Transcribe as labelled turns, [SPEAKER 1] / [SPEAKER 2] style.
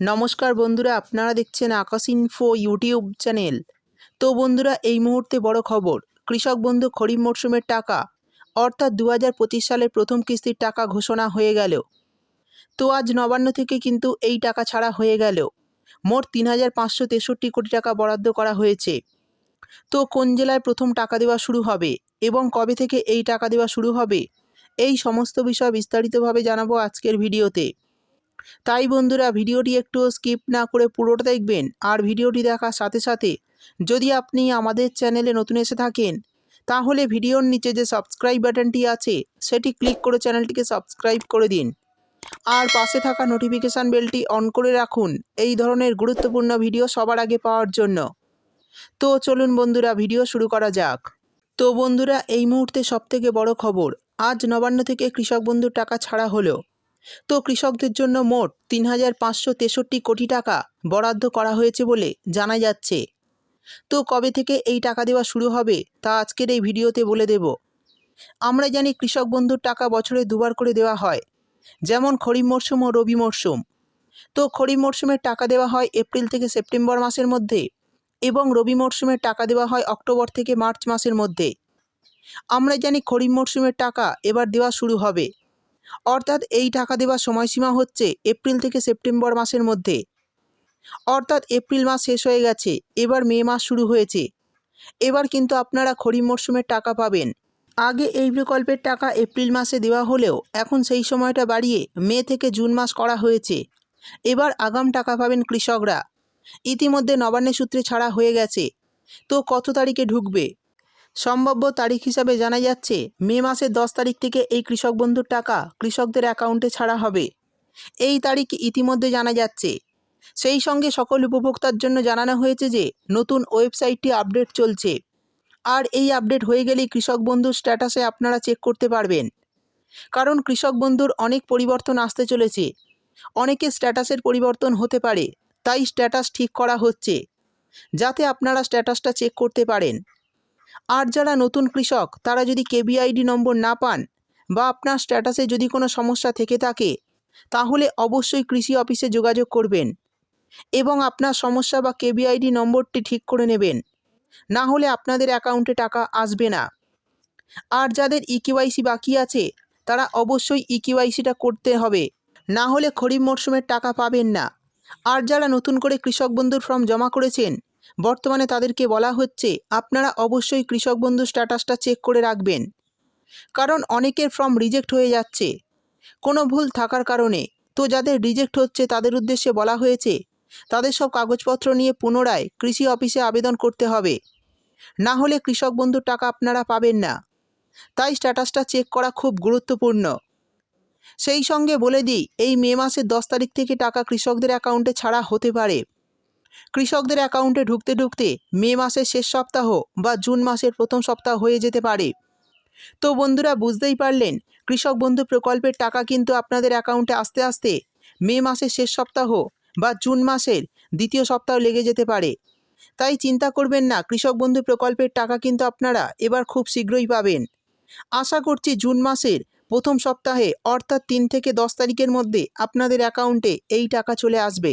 [SPEAKER 1] নমস্কার বন্ধুরা, আপনারা দেখছেন আকাশ ইনফো ইউটিউব চ্যানেল তো বন্ধুরা, এই মুহূর্তে বড় খবর, কৃষক বন্ধু খরিফ মরশুমের টাকা, অর্থাৎ দু হাজার পঁচিশ সালের প্রথম কিস্তির টাকা ঘোষণা হয়ে গেল। তো আজ নবান্ন থেকে কিন্তু এই টাকা ছাড়া হয়ে গেল। মোট তিন হাজার পাঁচশো তেষট্টি কোটি টাকা বরাদ্দ করা হয়েছে। তো কোন জেলায় প্রথম টাকা দেওয়া শুরু হবে, এবং কবে থেকে এই টাকা দেওয়া শুরু হবে, এই সমস্ত বিষয় বিস্তারিতভাবে জানাব আজকের ভিডিওতে। তাই বন্ধুরা ভিডিওটি একটু স্কিপ না করে পুরোটা দেখবেন আর ভিডিওটি দেখার সাথে সাথে যদি আপনি আমাদের চ্যানেলে নতুন এসে থাকেন, তাহলে ভিডিওর নিচে যে সাবস্ক্রাইব বাটনটি আছে, সেটি ক্লিক করে চ্যানেলটিকে সাবস্ক্রাইব করে দিন। আর পাশে থাকা নোটিফিকেশান বেলটি অন করে রাখুন, এই ধরনের গুরুত্বপূর্ণ ভিডিও সবার আগে পাওয়ার জন্য। তো চলুন বন্ধুরা, ভিডিও শুরু করা যাক। তো বন্ধুরা, এই মুহূর্তে সবথেকে বড় খবর, আজ নবান্ন থেকে কৃষক বন্ধুর টাকা ছাড়া হলো। তো কৃষকদের জন্য মোট তিন হাজার পাঁচশো তেষট্টি কোটি টাকা বরাদ্দ করা হয়েছে বলে জানা যাচ্ছে। তো কবে থেকে এই টাকা দেওয়া শুরু হবে তা আজকের এই ভিডিওতে বলে দেব। আমরা জানি কৃষক বন্ধুর টাকা বছরে দুবার করে দেওয়া হয়, যেমন খরিফ মরশুম ও রবি মরশুম। তো খরিফ মরশুমের টাকা দেওয়া হয় এপ্রিল থেকে সেপ্টেম্বর মাসের মধ্যে এবং রবি মরশুমের টাকা দেওয়া হয় অক্টোবর থেকে মার্চ মাসের মধ্যে। আমরা জানি খরিফ মরশুমের টাকা এবার দেওয়া শুরু হবে। অর্থাৎ এই টাকা দেওয়ার সময়সীমা হচ্ছে এপ্রিল থেকে সেপ্টেম্বর মাসের মধ্যে। অর্থাৎ এপ্রিল মাস শেষ হয়ে গেছে, এবার মে মাস শুরু হয়েছে। এবার কিন্তু আপনারা খরিফ মরশুমের টাকা পাবেন। আগে এই প্রকল্পের টাকা এপ্রিল মাসে দেওয়া হলেও এখন সেই সময়টা বাড়িয়ে মে থেকে জুন মাস করা হয়েছে। এবার আগাম টাকা পাবেন কৃষকরা। ইতিমধ্যে নবান্ন সূত্রে ছাড়া হয়ে গেছে। তো কত তারিখে ঢুকবে? সম্ভাব্য তারিখ হিসাবে জানা যাচ্ছে, মে মাসের দশ তারিখ থেকে এই কৃষক বন্ধুর টাকা কৃষকদের অ্যাকাউন্টে ছাড়া হবে। এই তারিখ ইতিমধ্যে জানা যাচ্ছে। সেই সঙ্গে সকল উপভোক্তার জন্য জানানো হয়েছে যে, নতুন ওয়েবসাইটটি আপডেট চলছে। আর এই আপডেট হয়ে গেলেই কৃষক বন্ধুর স্ট্যাটাসে আপনারা চেক করতে পারবেন। কারণ কৃষক বন্ধুর অনেক পরিবর্তন আসতে চলেছে। অনেকে স্ট্যাটাসের পরিবর্তন হতে পারে, তাই স্ট্যাটাস ঠিক করা হচ্ছে। যাতে আপনারা স্ট্যাটাসটা চেক করতে পারেন। আর যারা নতুন কৃষক, তারা যদি কেবিআইডি নম্বর না পান বা আপনার স্ট্যাটাসে যদি কোনো সমস্যা থেকে থাকে, তাহলে অবশ্যই কৃষি অফিসে যোগাযোগ করবেন এবং আপনার সমস্যা বা কেবিআইডি নম্বরটি ঠিক করে নেবেন। না হলে আপনাদের অ্যাকাউন্টে টাকা আসবে না। আর যাদের ইকিওয়াইসি বাকি আছে, তারা অবশ্যই ইকিওয়াইসিটা করতে হবে। না হলে খরিফ মরশুমের টাকা পাবেন না। আর যারা নতুন করে কৃষক বন্ধুর ফর্ম জমা করেছেন বর্তমানে তাদেরকে বলা হচ্ছে, আপনারা অবশ্যই কৃষক বন্ধু স্ট্যাটাসটা চেক করে রাখবেন। কারণ অনেকের ফর্ম রিজেক্ট হয়ে যাচ্ছে। কোনো ভুল থাকার কারণে। তো যাদের রিজেক্ট হচ্ছে, তাদের উদ্দেশ্যে বলা হয়েছে, তাদের সব কাগজপত্র নিয়ে পুনরায় কৃষি অফিসে আবেদন করতে হবে। না হলে কৃষক বন্ধুর টাকা আপনারা পাবেন না। তাই স্ট্যাটাসটা চেক করা খুব গুরুত্বপূর্ণ। সেই সঙ্গে বলে দিই, এই মে মাসের দশ তারিখ থেকে টাকা কৃষকদের অ্যাকাউন্টে ছাড়া হতে পারে। কৃষকদের অ্যাকাউন্টে ঢুকতে ঢুকতে মে মাসের শেষ সপ্তাহ বা জুন মাসের প্রথম সপ্তাহ হয়ে যেতে পারে। তো বন্ধুরা, বুঝতেই পারলেন, কৃষক বন্ধু প্রকল্পের টাকা কিন্তু আপনাদের অ্যাকাউন্টে আসতে আসতে মে মাসের শেষ সপ্তাহ বা জুন মাসের দ্বিতীয় সপ্তাহ লেগে যেতে পারে। তাই চিন্তা করবেন না, কৃষক বন্ধু প্রকল্পের টাকা কিন্তু আপনারা এবার খুব শীঘ্রই পাবেন। আশা করছি জুন মাসের প্রথম সপ্তাহে, অর্থাৎ তিন থেকে দশ তারিখের মধ্যে আপনাদের অ্যাকাউন্টে এই টাকা চলে আসবে।